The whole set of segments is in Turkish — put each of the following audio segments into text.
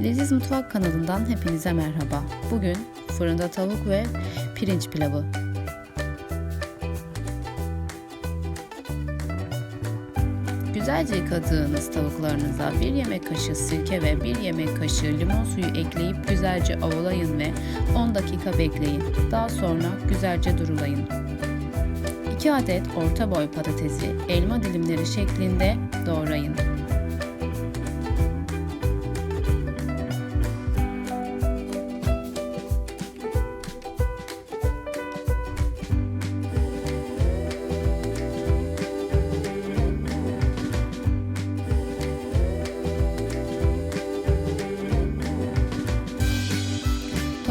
Leziz Mutfak kanalından hepinize merhaba. Bugün fırında tavuk ve pirinç pilavı. Güzelce yıkadığınız tavuklarınıza 1 yemek kaşığı sirke ve 1 yemek kaşığı limon suyu ekleyip güzelce ovalayın ve 10 dakika bekleyin. Daha sonra güzelce durulayın. 2 adet orta boy patatesi elma dilimleri şeklinde doğrayın.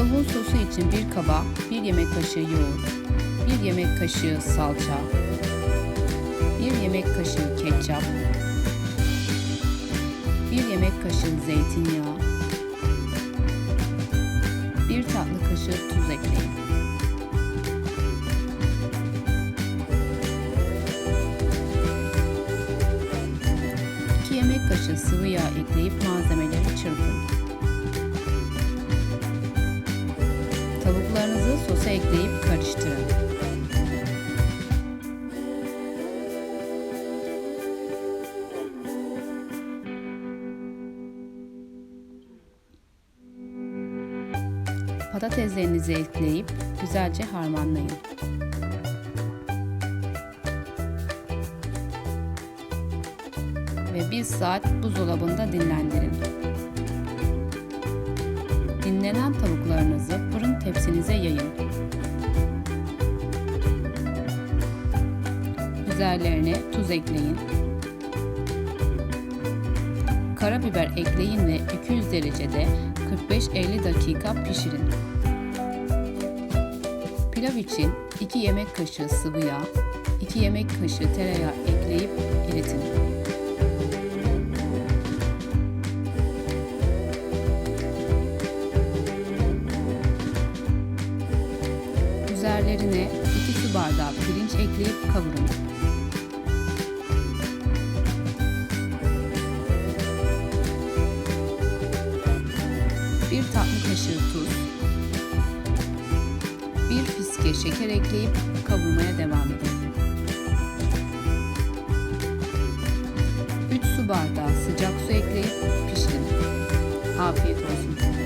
Tavuğun sosu için bir kaba 1 yemek kaşığı yoğurt, 1 yemek kaşığı salça, 1 yemek kaşığı ketçap, 1 yemek kaşığı zeytinyağı, 1 tatlı kaşığı tuz ekleyin. Yemek kaşığı sıvı yağ ekleyip malzemeleri çırpın. Tavuklarınızı sosa ekleyip karıştırın. Patateslerinizi ekleyip güzelce harmanlayın. Ve bir saat buzdolabında dinlendirin. Dinlenen tavuklarınızı tepsinize yayın. Üzerlerine tuz ekleyin. Karabiber ekleyin ve 200 derecede 45-50 dakika pişirin. Pilav için 2 yemek kaşığı sıvı yağ, 2 yemek kaşığı tereyağı ekleyip eritin. Üzerlerine 2 su bardağı pirinç ekleyip kavurun. Bir tatlı kaşığı tuz, bir fiske şeker ekleyip kavurmaya devam edin. 3 su bardağı sıcak su ekleyip pişirin. Afiyet olsun.